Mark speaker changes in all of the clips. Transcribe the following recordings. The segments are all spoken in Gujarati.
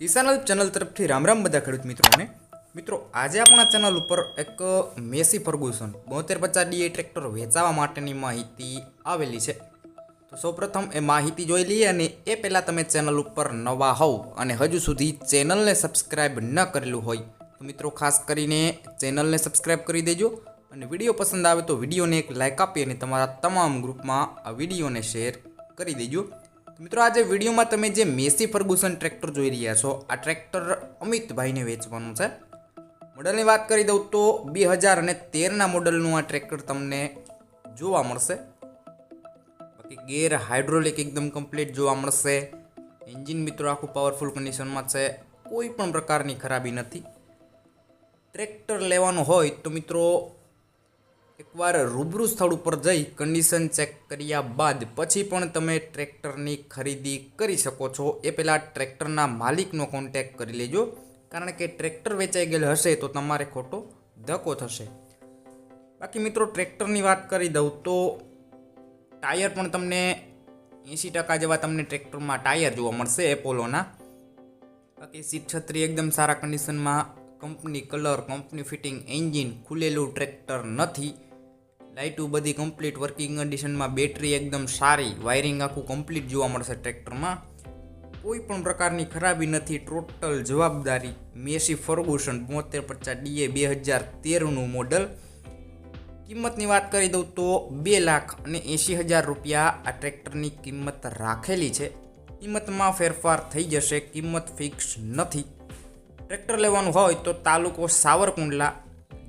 Speaker 1: કિસાન ચેનલ તરફથી રામ રામ બધા ખેડૂત મિત્રોને. મિત્રો, આજે આપણા ચેનલ ઉપર એક મેસી ફર્ગુસન બોતેર પચાસ ડીએ ટ્રેક્ટર વેચાવા માટેની માહિતી આવેલી છે. તો સૌપ્રથમ એ માહિતી જોઈ લઈએ અને એ પહેલાં તમે ચેનલ ઉપર નવા હોવ અને હજુ સુધી ચેનલને સબસ્ક્રાઇબ ન કરેલું હોય, તો મિત્રો ખાસ કરીને ચેનલને સબસ્ક્રાઇબ કરી દેજો અને વીડિયો પસંદ આવે તો વિડીયોને એક લાઇક આપી અને તમારા તમામ ગ્રુપમાં આ વિડીયોને શેર કરી દેજો. મિત્રો, આજે વિડીયોમાં તમે જે મેસી ફર્ગુસન ટ્રેક્ટર જોઈ રહ્યા છો, આ ટ્રેક્ટર અમિતભાઈને વેચવાનું છે. મોડલની વાત કરી દઉં તો બે હજાર અને તેરના મોડલનું આ ટ્રેક્ટર તમને જોવા મળશે. બાકી ગેર હાઇડ્રોલિક એકદમ કમ્પ્લીટ જોવા મળશે. એન્જિન મિત્રો આખું પાવરફુલ કન્ડિશનમાં છે, કોઈ પણ પ્રકારની ખરાબી નથી. ટ્રેક્ટર લેવાનું હોય તો મિત્રો એકવાર રૂબરૂ સ્થળ ઉપર જઈ કન્ડિશન ચેક કર્યા બાદ પછી પણ તમે ટ્રેક્ટરની ખરીદી કરી શકો છો. એ પહેલાં ટ્રેક્ટરના માલિકનો કોન્ટેક કરી લેજો. કારણ કે ટ્રેક્ટર વેચાઈ ગયેલ હશે તો તમારે ખોટો ધક્કો થશે. બાકી મિત્રો, ટ્રેક્ટરની વાત કરી દઉં તો ટાયર પણ તમને એંસી ટકા જેવા તમને ટ્રેક્ટરમાં ટાયર જોવા મળશે એપોલોના. બાકી સીટ છત્રી એકદમ સારા કન્ડિશનમાં company colour, company fitting, engine ખુલેલું tractor નથી. લાઇટું બધી કમ્પ્લીટ વર્કિંગ કન્ડિશનમાં બેટરી એકદમ સારી વાયરિંગ આખું કમ્પ્લીટ જોવા મળશે ટ્રેક્ટરમાં કોઈ પણ પ્રકારની ખરાબી નથી ટોટલ જવાબદારી મેસી ફર્ગુસન, બોતેર પચાસ ડીએ બે હજાર તેરનું મોડલ કિંમતની વાત કરી દઉં તો બે લાખ અને એંશી હજાર રૂપિયા આ ટ્રેક્ટરની કિંમત રાખેલી છે. કિંમતમાં ફેરફાર થઈ જશે, કિંમત ફિક્સ નથી. ટ્રેક્ટર લેવાનું હોય તો તાલુકો સાવરકુંડલા,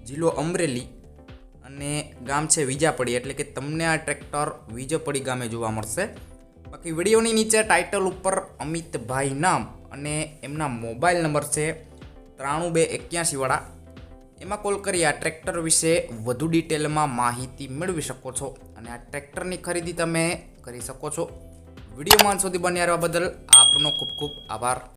Speaker 1: જિલ્લો અમરેલી અને ગામ છે વિજાપડી, એટલે કે તમને આ ટ્રેક્ટર વિજયપડી ગામે જોવા મળશે. બાકી વિડીયોની નીચે ટાઇટલ ઉપર અમિતભાઈ નામ અને એમના મોબાઈલ નંબર છે ત્રાણું બે એક્યાસીવાળા એમાં કોલ કરી આ ટ્રેક્ટર વિશે વધુ ડિટેલમાં માહિતી મેળવી શકો છો અને આ ટ્રેક્ટરની ખરીદી તમે કરી શકો છો. વીડિયો માન સુધી બન્યા રહેવા બદલ આપનો ખૂબ ખૂબ આભાર.